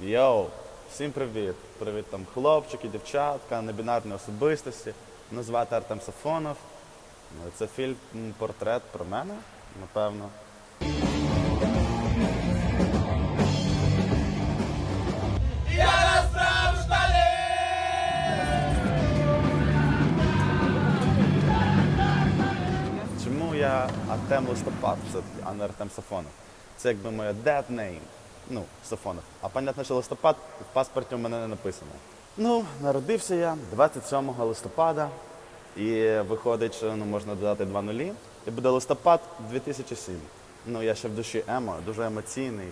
Йоу, всім привіт! Привіт там хлопчики, дівчатка, небінарні особистості. Мене звати Артем Сафонов. Це фільм портрет про мене, напевно. Чому я Артем Листопад, а не Артем Сафонов? Це якби моя dead name. Ну, Сафонов. А понятно, що листопад в паспорті у мене не написано. Ну, народився я 27 листопада. І виходить, що ну, можна додати два нулі. І буде листопад 2007. Ну, я ще в душі емо, дуже емоційний.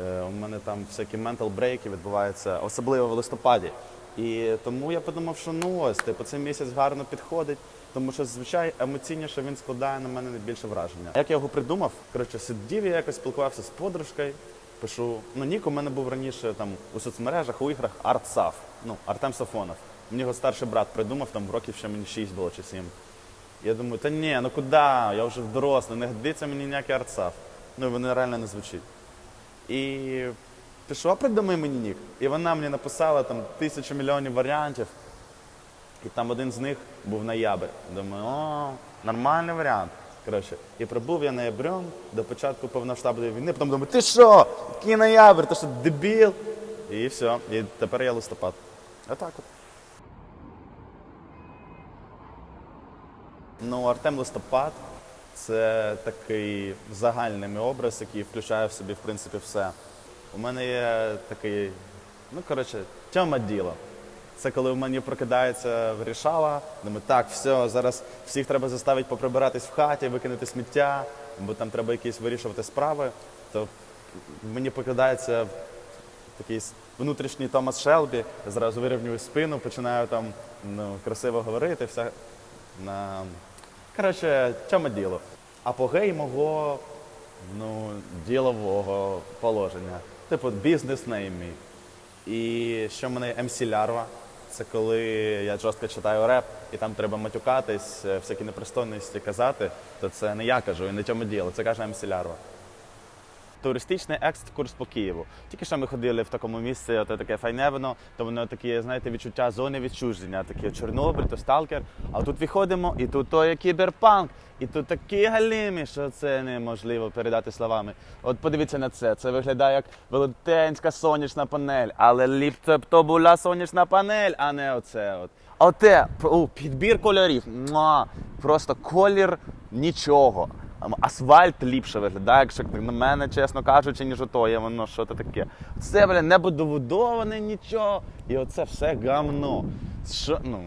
Е, у мене там всякі ментал брейки відбуваються, особливо в листопаді. І тому я подумав, що ну ось, типу, цей місяць гарно підходить, тому що зазвичай емоційніше він складає на мене найбільше враження. Як я його придумав? Коротше, сидів я якось спілкувався з подружкою. Пишу, ну нік у мене був раніше там у соцмережах, у іграх Артсаф, ну Артем Сафонов. Мені його старший брат придумав, там років ще мені 6 було чи 7. Я думаю, та ні, ну куди? Я вже дорослий, не годиться мені ніякий Артсаф. Ну і вони реально не звучить. І пишу, а придумай мені нік. І вона мені написала там тисячу мільйонів варіантів. І там один з них був ноябрь. Думаю, о, нормальний варіант. Коротше, і прибув я ноябрем до початку повноштабної війни, потім думаю, ти що? Який ноябрь, ти що, дебіл? І все. І тепер я листопад. Отак от. Ну, Артем Листопад це такий загальний образ, який включає в собі, в принципі, все. У мене є такий, ну коротше, тьома діло. Це коли в мені прокидається вирішала, думаю, так, все, зараз всіх треба заставити поприбиратись в хаті, викинути сміття, бо там треба якісь вирішувати справи. То мені покидається такий внутрішній Томас Шелбі, зразу вирівнюю спину, починаю там ну, красиво говорити, все на. Коротше, чому діло? Апогей мого ну, ділового положення. Типу, бізнес нейм мій. І що мене MC Лярва. Це коли я жорстко читаю реп, і там треба матюкатись, е, всякі непристойності казати, то це не я кажу і не цьому діло, це каже Амсілярва. Лярва. Туристичний екскурс по Києву. Тільки що ми ходили в такому місці, от таке файневино, то воно таке, знаєте, відчуття зони відчуження, таке Чорнобиль, то сталкер. А тут виходимо, і тут то є кіберпанк, і тут такі галімі, що це неможливо передати словами. От подивіться на це. Це виглядає як велетенська сонячна панель, але ліпце б то була сонячна панель, а не оце. От. Оте, о, підбір кольорів. Муа, просто колір нічого. Асфальт ліпше виглядає, якщо на мене, чесно кажучи, ніж ото є воно що то таке. Це, бля, не будоване нічого. І оце все гамно. Що, ну,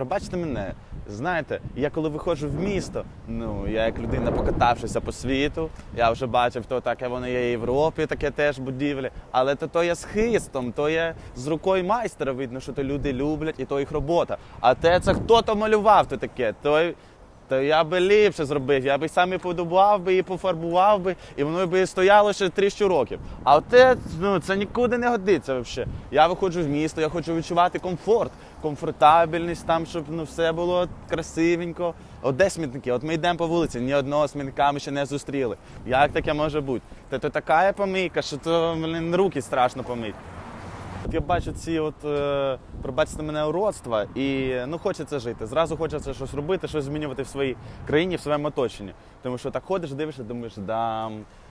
пробачте мене. Знаєте, я коли виходжу в місто, ну я як людина покатавшися по світу, я вже бачив, то таке воно є в Європі, таке теж будівлі. Але то, то є з хистом, то є з рукою майстера видно, що то люди люблять, і то їх робота. А те це хто то малював, то таке. Той то я би ліпше зробив, я би сам і подобав би, і пофарбував би, і воно би стояло ще тисячу років. А те, ну, це нікуди не годиться взагалі. Я виходжу в місто, я хочу відчувати комфорт, комфортабельність там, щоб ну, все було красивенько. От де смітники? От ми йдемо по вулиці, ні одного смітника ми ще не зустріли. Як таке може бути? Та то така помийка, що то блін, руки страшно помити. От я бачу ці, от е, пробачте мене уродства, і ну хочеться жити. Зразу хочеться щось робити, щось змінювати в своїй країні, в своєму оточенні. Тому що так ходиш, дивишся, думаєш, да,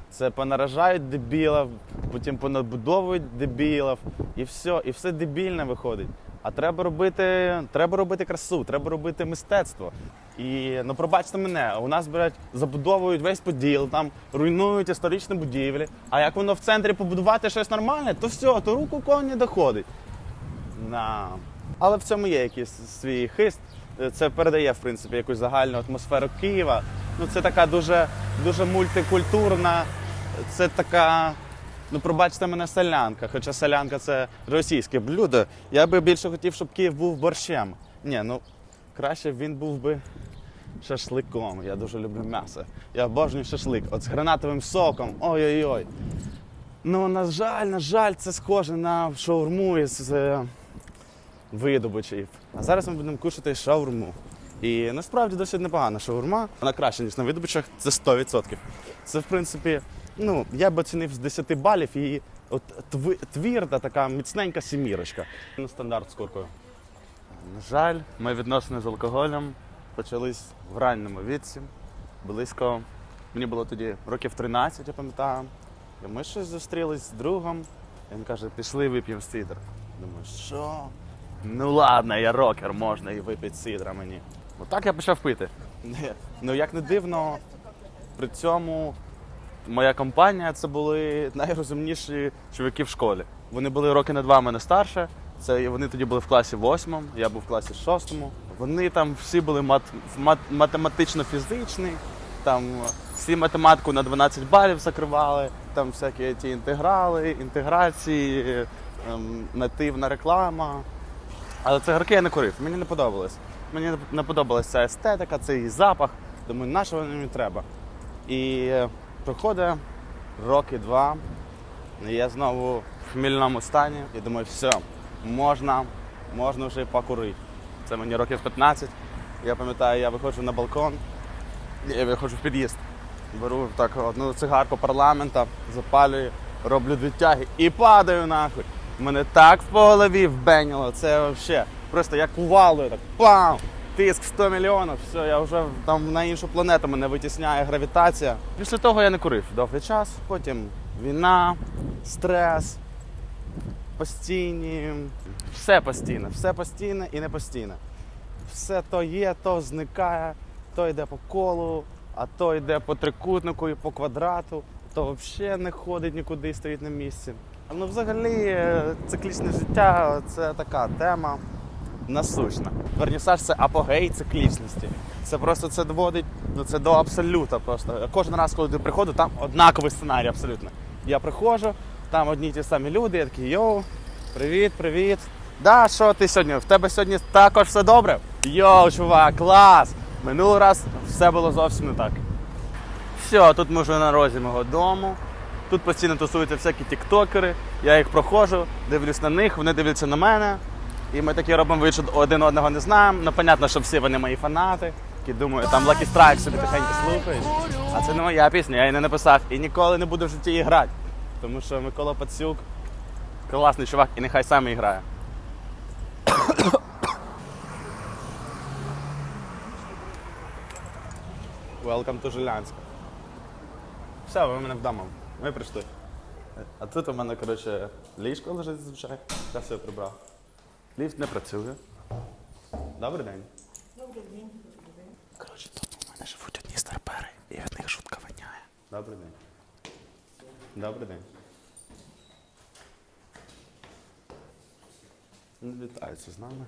це понаражають дебілів, потім понабудовують дебілів, і все, і все дебільне виходить. А треба робити, треба робити красу, треба робити мистецтво. І ну пробачте мене, у нас блядь, забудовують весь поділ, там руйнують історичні будівлі. А як воно в центрі побудувати щось нормальне, то все, то руку кого не доходить. На. Але в цьому є якийсь свій хист. Це передає, в принципі, якусь загальну атмосферу Києва. Ну, це така дуже, дуже мультикультурна, це така. Ну, пробачте мене солянка, хоча солянка це російське блюдо. Я би більше хотів, щоб Київ був борщем. Ні, ну краще б він був би шашликом. Я дуже люблю м'ясо. Я обожнюю шашлик. От з гранатовим соком. Ой-ой-ой. Ну, на жаль, на жаль, це схоже на шаурму із е, видобичів. А зараз ми будемо кушати шаурму. І насправді досить непогана шаурма. Вона краще, ніж на видобичах, це 100%. Це, в принципі, ну, я б оцінив з 10 балів її От твірда така міцненька сімірочка. На стандарт з куркою. На жаль, мої відносини з алкоголем почались в ранньому віці. Близько. Мені було тоді років 13, я пам'ятаю. І ми щось зустрілись з другом. І він каже, пішли вип'ємо сидр. Думаю, що? Ну ладно, я рокер, можна і випити сидра мені. Отак я почав пити. Ну як не дивно, при цьому моя компанія це були найрозумніші чоловіки в школі. Вони були роки на два мене старше. Це вони тоді були в класі восьмому, я був в класі шостому. Вони там всі були мат, мат, математично-фізичні, там всі математику на 12 балів закривали, там всякі ті інтеграли, інтеграції, ем, нативна реклама. Але цигарки я не курив, мені не подобалось. Мені не подобалася ця естетика, цей запах. Думаю, на що мені треба? І проходить роки два. і Я знову в хмільному стані і думаю, все, можна, можна вже покурити. Це мені років 15. Я пам'ятаю, я виходжу на балкон, я виходжу в під'їзд. Беру так одну цигарку парламента, запалюю, роблю дві тяги і падаю нахуй. Мене так по голові вбеніло, це взагалі. Просто як кувалою, так пам! Тиск 100 мільйонів, все, я вже там на іншу планету мене витісняє гравітація. Після того я не курив довгий час, потім війна, стрес, постійні. Все постійне, все постійне і не постійне. Все то є, то зникає, то йде по колу, а то йде по трикутнику і по квадрату, то взагалі не ходить нікуди і стоїть на місці. Ну, взагалі, е, циклічне життя це така тема насущна. Вернісаж це апогей циклічності. Це просто це доводить ну, це до абсолюта. Просто кожен раз, коли ти приходиш, там однаковий сценарій абсолютно. Я приходжу, там одні ті самі люди, я такий йоу, привіт, привіт. Да, що ти сьогодні? В тебе сьогодні також все добре? Йоу, чувак, клас! Минулий раз все було зовсім не так. Все, тут ми вже на розі мого дому. Тут постійно тусуються всякі тіктокери. Я їх проходжу, дивлюсь на них, вони дивляться на мене. І ми такі робимо вид, що один одного не знаємо. Ну, понятно, що всі вони мої фанати, які думають, там Lucky Strike собі тихенько слухають. А це не моя пісня, я її не написав і ніколи не буду в житті її грати. Тому що Микола Пацюк класний чувак і нехай сам і грає. Welcome to Жилянська. Все, ви мене вдома. Ми прийшли. А тут у мене, коротше, ліжко лежить зазвичай. Я прибрав. Ліфт не працює. Добрий день. Добрий день. Коротше, тут у мене живуть одні старпери, і від них жутко воняє. Добрий день. Добрий день. Вітаються з нами.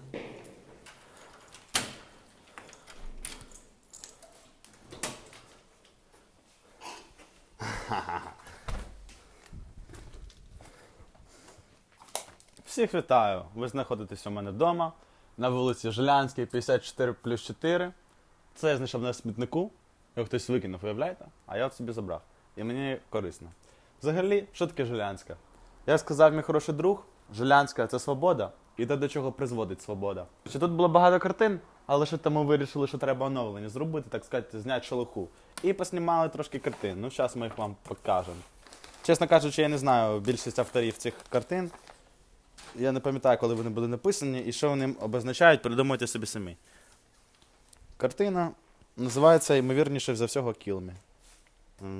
Всіх вітаю! Ви знаходитесь у мене вдома на вулиці Жилянській, 54 плюс 4. Це я знайшов на смітнику. Його хтось викинув, уявляєте? А я от собі забрав. І мені корисно. Взагалі, що таке Жилянська? Я сказав, мій хороший друг, Жилянська це свобода. І те, до чого призводить свобода. Чи тут було багато картин, але лише тому вирішили, що треба оновлення зробити, так сказати, зняти шелуху. І поснімали трошки картин. Ну, зараз ми їх вам покажемо. Чесно кажучи, я не знаю більшість авторів цих картин. Я не пам'ятаю, коли вони були написані і що вони обозначають, придумайте собі самі. Картина називається ймовірніше за всього Кілмі.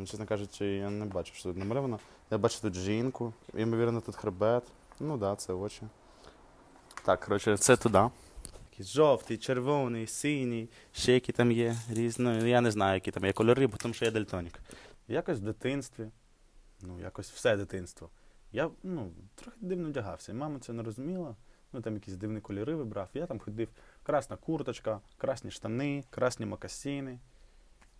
Чесно кажучи, я не бачу, що тут намальовано. Я бачу тут жінку, ймовірно, тут хребет. Ну так, да, це очі. Так, коротше, це туди. Жовтий, червоний, синій, ще які там є різні. Я не знаю, які там є кольори, бо тому що я дальтонік. Якось в дитинстві, ну, якось все дитинство. Я ну, трохи дивно вдягався. Мама це не розуміла. Ну там якісь дивні кольори вибрав. Я там ходив красна курточка, красні штани, красні макасіни.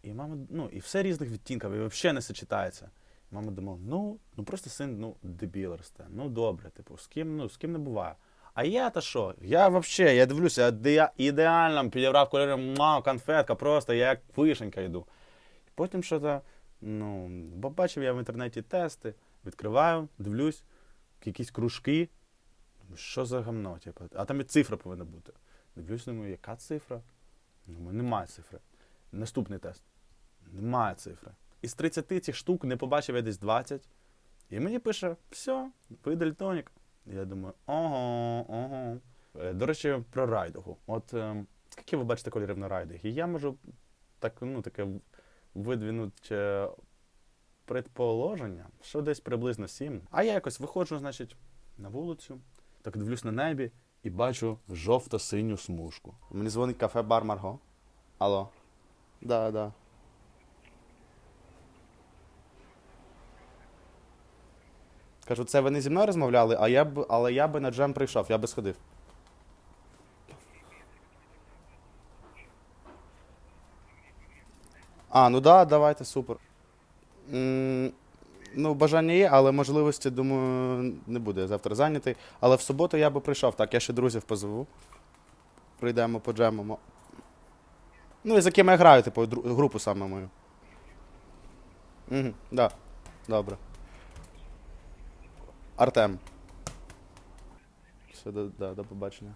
І мама, ну, і все різних відтінків, і взагалі не сочетається. Мама думала, ну, ну просто син, ну, дебіл росте. Ну добре, типу, з ким, ну, з ким не буває. А я то що? Я взагалі, я дивлюся, я ідеально підібрав кольори, мав конфетка, просто я як вишенька йду. Потім що то, ну, побачив я в інтернеті тести, відкриваю, дивлюсь, якісь кружки. Що за гамно? Типу? А там і цифра повинна бути. Дивлюсь, думаю, яка цифра? Думаю, немає цифри. Наступний тест. Немає цифри. Із 30 цих штук не побачив я десь 20. І мені пише: все, ви дальтонік. Я думаю, ого, ого. Е, До речі, про райдугу. От е, скільки ви бачите кольорів на райдугі? Я можу так, ну, таке видвинути предположення, що десь приблизно сім. А я якось виходжу, значить, на вулицю, так дивлюсь на небі і бачу жовто-синю смужку. Мені дзвонить кафе Бар Марго. Алло. Да, да. Кажу, це ви не зі мною розмовляли, а я б, але я би на джем прийшов, я би сходив. А, ну да, давайте, супер. Ну, бажання є, але можливості, думаю, не буде. Завтра зайнятий. Але в суботу я би прийшов. Так, я ще друзів позову. Прийдемо, поджемимо. Ну, і за ким я граю, типу, групу саме мою. Угу, да. Добре. Артем. Все, до, да, до побачення.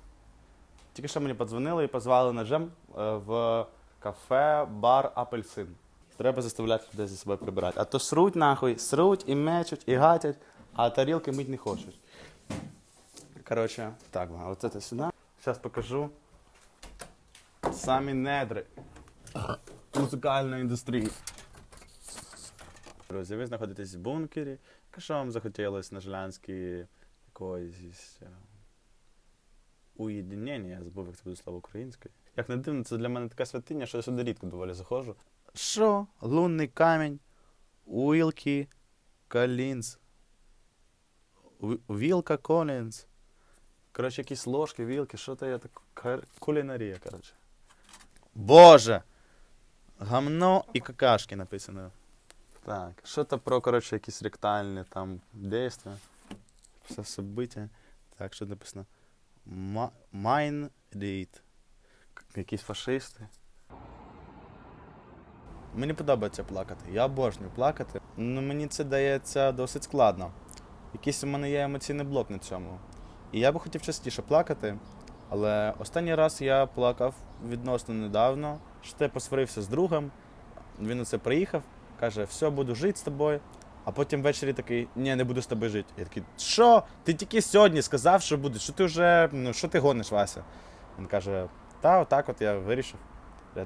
Тільки що мені подзвонили і позвали на джем е, в кафе, бар Апельсин. Треба заставляти людей за собою прибирати. А то сруть нахуй, сруть і мечуть, і гатять, а тарілки мить не хочуть. Коротше, так, оце це сюди. Зараз покажу. Самі недри музикальної індустрії. Друзі, ви знаходитесь в бункері. Що вам захотілося на Жилянській якоїсь е, уєднення, я забув, як це буде слово українською. Як не дивно, це для мене така святиня, що я сюди рідко доволі заходжу. Що? Лунний камінь, Уілкі, Колінз, Ві- Вілка Колінз. Коротше, якісь ложки, вілки, що то я так. Кулінарія, коротше. Боже! Гамно і какашки написано. Так, що то про, коротше, якісь ректальні там дійства. Все собиття. Так, що написано? Ма- Майн рід. Якісь фашисти. Мені подобається плакати. Я обожнюю плакати. Ну мені це дається досить складно. Якийсь у мене є емоційний блок на цьому. І я би хотів частіше плакати, але останній раз я плакав відносно недавно. Я посварився з другом. Він оце приїхав, каже, все, буду жити з тобою. А потім ввечері такий, ні, не буду з тобою жити. Я такий, що? Ти тільки сьогодні сказав, що будеш. Що ти вже, ну що ти гониш, Вася? Він каже, та отак от я вирішив.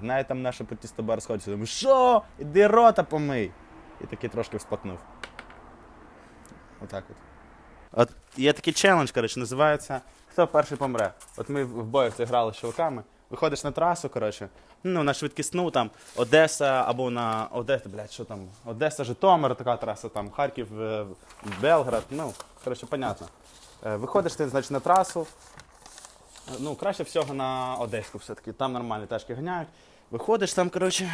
Навіть там з тобою розходяться. Думаю, що? Іди рота помий. І такий трошки всплакнув. Отак от. От є такий челендж, коротше, називається Хто перший помре. От ми в бою це грали з чуваками. Виходиш на трасу, коротше, ну, на швидкісну, там Одеса або на Одеса, блядь, що там, Одеса, Житомир, така траса, там Харків, е, Белград, ну, коротше, понятно. Е, Виходиш ти, значить, на трасу. Ну, краще всього на Одеську все-таки, там нормальні тачки ганяють. Виходиш там, коротше,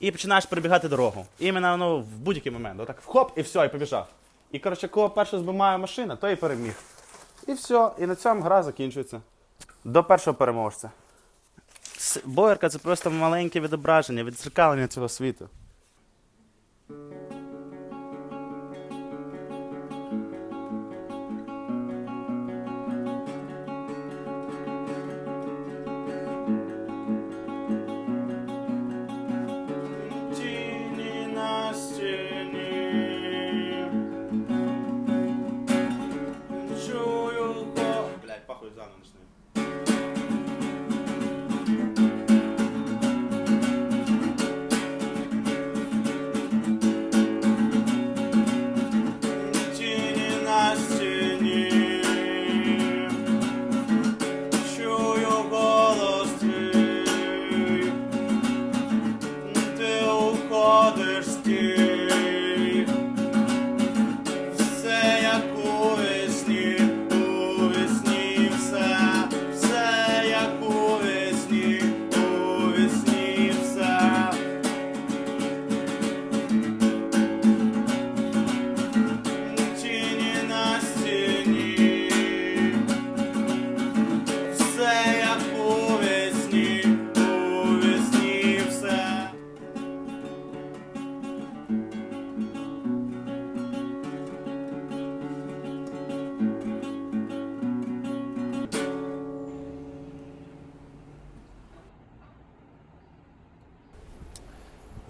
і починаєш перебігати дорогу. Іменно ну, в будь-який момент. Отак хоп, і все, і побіжав. І коротше, кого перше збиває машина, той і переміг. І все, і на цьому гра закінчується. До першого переможця. Боярка це просто маленьке відображення, відзеркалення цього світу.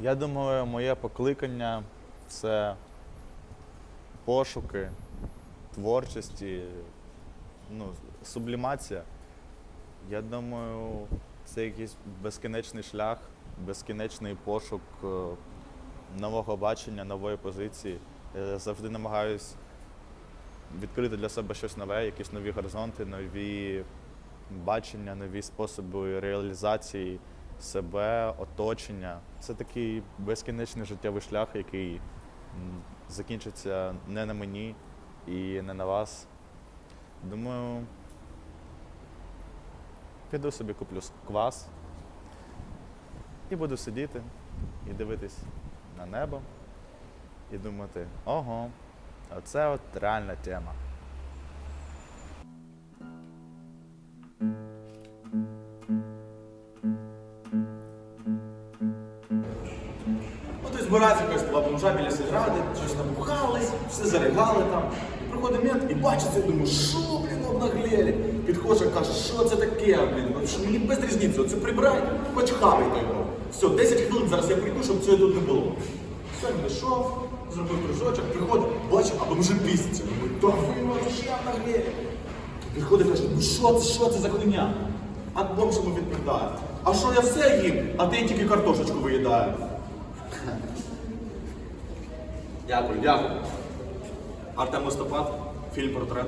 Я думаю, моє покликання це пошуки творчості, ну, сублімація. Я думаю, це якийсь безкінечний шлях, безкінечний пошук е, нового бачення, нової позиції. Я завжди намагаюсь відкрити для себе щось нове, якісь нові горизонти, нові бачення, нові способи реалізації себе, оточення. Це такий безкінечний життєвий шлях, який закінчиться не на мені і не на вас. Думаю, піду собі куплю квас і буду сидіти і дивитись на небо і думати, ого, оце от реальна тема. Збирається якась два бомжа біля сільради, щось набухались, все заригали там. І приходить мент і бачить це, думаю, що, блін, обнаглели. Підходжу, каже, що це таке, блін, ну, що мені без різниці, оце прибирай, хоч хавайте його. Все, 10 хвилин зараз я прийду, щоб цього тут не було. Все, він пішов, зробив кружочок, приходить, бачу, а бомжи пісяться. Думаю, та ви вообще обнаглели. Підходить, каже, ну що це, що це за хуйня? А бомж йому відповідає, а що я все їм, а ти тільки картошечку виїдаю. Дякую, дякую. Артем Листопад, фільм портрет.